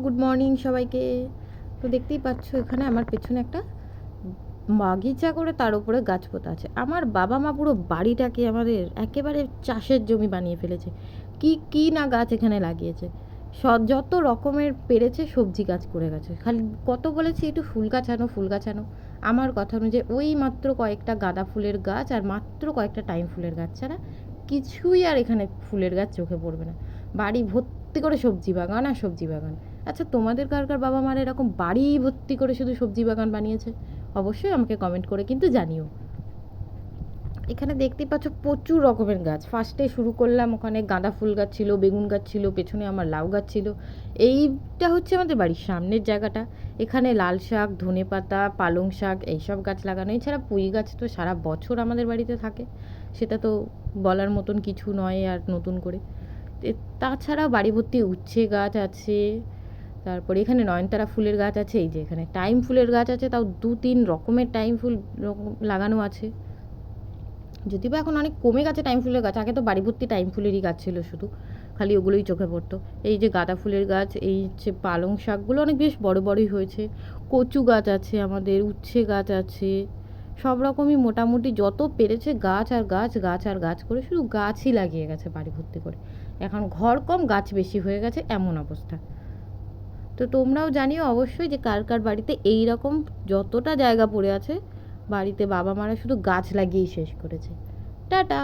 Good morning সবাইকে। তো দেখতেই পাচ্ছ এখানে আমার পেছনে একটা বাগিচা করে তার উপরে গাছ পোতা আছে। আমার বাবা মা পুরো বাড়িটাকে আমাদের একেবারে চাষের জমি বানিয়ে ফেলেছে। কি কি না গাছ এখানে লাগিয়েছে। স- যত রকমের পেরেছে সবজি গাছ করে গেছে। খালি কত বলেছি, একটু ফুল গাছ আনো ফুল গাছ আনো আমার কথা অনুযায়ী ওই মাত্র কয়েকটা গাঁদা ফুলের গাছ আর মাত্র কয়েকটা টাইম ফুলের গাছ ছাড়া কিছুই আর এখানে ফুলের গাছ চোখে পড়বে না। বাড়ি ভর্তি করে সবজি বাগান আর সবজি বাগান। আচ্ছা তোমাদের কার কার বাবা মারা এরকম বাড়ি ভর্তি করে শুধু সবজি বাগান বানিয়েছে? অবশ্যই আমাকে কমেন্ট করে কিন্তু জানিও। এখানে দেখতেই পাচ্ছ প্রচুর রকমের গাছ। ফার্স্টে শুরু করলাম, ওখানে গাঁদা ফুল গাছ ছিল, বেগুন গাছ ছিল, পেছনে আমার লাউ গাছ ছিল। এইটা হচ্ছে আমাদের বাড়ির সামনের জায়গাটা। এখানে লাল শাক, ধনে পাতা, পালং শাক, এইসব গাছ লাগানো। এছাড়া পুঁই গাছ তো সারা বছর আমাদের বাড়িতে থাকে। সেটা তো বলার মতন কিছু নয় আর নতুন করে। তাছাড়াও বাড়ি ভর্তি উচ্ছে গাছ আছে। তারপরে এখানে নয়নতারা ফুলের গাছ আছে, এই যে এখানে টাইম ফুলের গাছ আছে, তাও দু তিন রকমের টাইম ফুল লাগানো আছে। যদি বা এখন অনেক কমে গেছে টাইম ফুলের গাছ, আগে তো বাড়ি ভর্তি টাইম ফুলেরই গাছ ছিল শুধু, খালি ওগুলোই চোখে পড়তো। এই যে গাঁদা ফুলের গাছ, এই হচ্ছে পালং শাকগুলো অনেক বেশ বড় বড়ই হয়েছে। কচু গাছ আছে আমাদের, উচ্ছে গাছ আছে, সব রকমই মোটামুটি যত পেরেছে গাছ আর গাছ গাছ আর গাছ করে শুধু গাছই লাগিয়ে গেছে বাড়ি ভর্তি করে। এখন ঘর কম, গাছ বেশি হয়ে গেছে, এমন অবস্থা। তো তোমরাও জানিও অবশ্যই যে কার কার বাড়িতে এই রকম যতটা জায়গা পড়ে আছে, বাড়িতে বাবা মারা শুধু গাছ লাগিয়েই শেষ করেছে। টাটা!